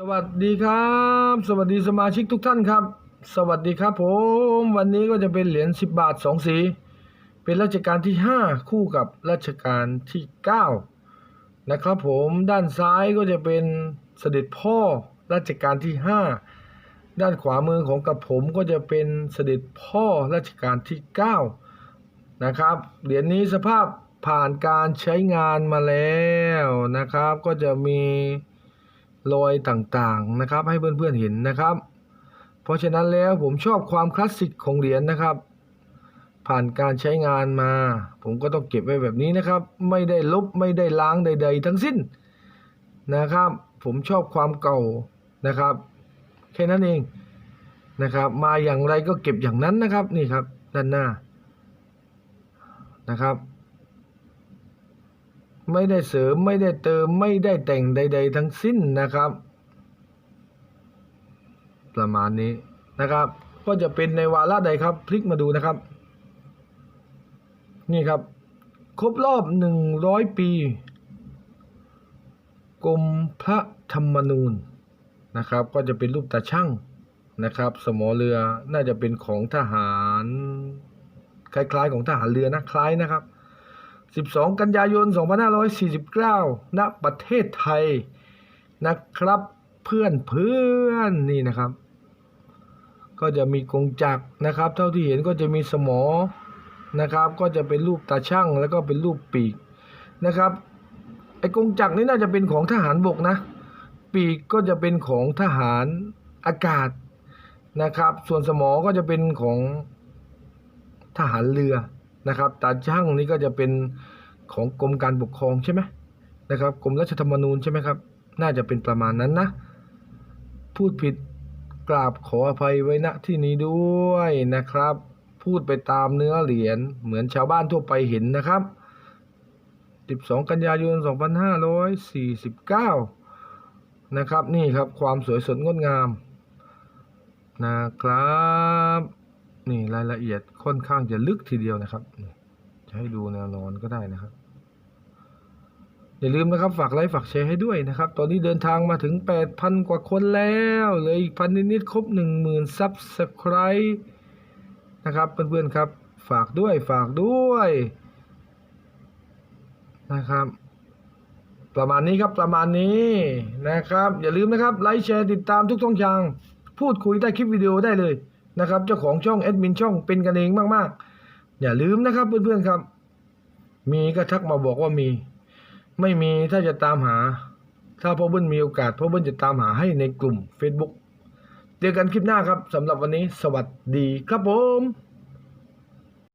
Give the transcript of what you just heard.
สวัสดีครับ สวัสดีสมาชิกทุกท่านครับ สวัสดีครับผมวันนี้ก็จะเป็นเหรียญ10 บาท 2 สี เป็นรัชกาลที่ 5 คู่กับรัชกาลที่ 9 นะครับผมด้านซ้ายก็จะเป็นเสด็จพ่อรัชกาลที่ 5 ด้านขวามือของกับผมก็จะเป็นเสด็จพ่อรัชกาลที่ 9 นะครับเหรียญนี้สภาพผ่านการใช้งานมาแล้วนะครับ ก็จะมี รอยต่างๆนะครับ ให้เพื่อนๆเห็นนะครับ เพราะฉะนั้นแล้วผมชอบความคลาสสิกของเหรียญนะครับ ผ่านการใช้งานมา ผมก็ต้องเก็บไว้แบบนี้นะครับ ไม่ได้ลบไม่ได้ล้างใด ๆ ทั้งสิ้นนะครับ ผมชอบความเก่านะครับ แค่นั้นเองนะครับ มาอย่างไรก็เก็บอย่างนั้นนะครับนี่ครับ ด้านหน้านะครับ ไม่ได้เสริมไม่ได้เติมไม่ได้แต่งใด ๆ ทั้งสิ้นนะครับ ประมาณนี้นะครับ ก็จะเป็นในวาระใดครับ พลิกมาดูนะครับ นี่ครับ ครบรอบหนึ่งร้อยปีกรมพระธรรมนูญนะครับ ก็จะเป็นรูปตาช่างนะครับ สมอเรือน่าจะเป็นของทหาร คล้ายๆ ของทหารเรือนะคล้ายนะครับ 12 กันยายน 2549 ณ ประเทศไทยนะครับเพื่อนเพื่อนนี่นะครับ ก็จะมีกงจักรนะครับ เท่าที่เห็นก็จะมีสมอนะครับ ก็จะเป็นรูปตาช่างแล้วก็เป็นรูปปีกนะครับไอ้กงจักรนี่น่าจะเป็นของทหารบกนะ ปีกก็จะเป็นของทหารอากาศนะครับ ส่วนสมอก็จะเป็นของทหารเรือ นะครับตาช่างนี่ก็จะเป็นของกรมการปกครองใช่ไหมนะครับกรมรัชธรรมนูญใช่ไหมครับ น่าจะเป็นประมาณนั้นนะ พูดผิดกราบขออภัยไว้ณที่นี้ด้วยนะครับ พูดไปตามเนื้อเหรียญเหมือนชาวบ้านทั่วไปเห็นนะครับ 12 กันยายน 2549 นะครับ นี่ครับความสวยสดงดงามนะครับ นี่รายละเอียดค่อนข้างจะลึกทีเดียวนะครับจะให้ดูแนวนอนก็ได้นะครับ อย่าลืมนะครับฝากไลค์ฝากแชร์ให้ด้วยนะครับ ตอนนี้เดินทางมาถึง 8,000 กว่าคนแล้วเลยอีกพันนิดๆครบ 10,000ซับสไคร b e นะครับเพื่อนๆครับ ฝากด้วยฝากด้วยนะครับประมาณนี้ครับประมาณนี้นะครับ อย่าลืมนะครับไลค์แชร์ติดตามทุกช่องทาง พูดคุยใต้คลิปวิดีโอได้เลย นะครับ เจ้าของช่องแอดมินช่องเป็นกันเองมากๆ อย่าลืมนะครับเพื่อนๆครับ มีก็ทักมาบอกว่ามี ไม่มีถ้าจะตามหา ถ้าพ่อเบิ้ลมีโอกาสพ่อเบิ้ลจะตามหาให้ในกลุ่ม Facebook เจอกันคลิปหน้าครับสำหรับวันนี้ สวัสดีครับผม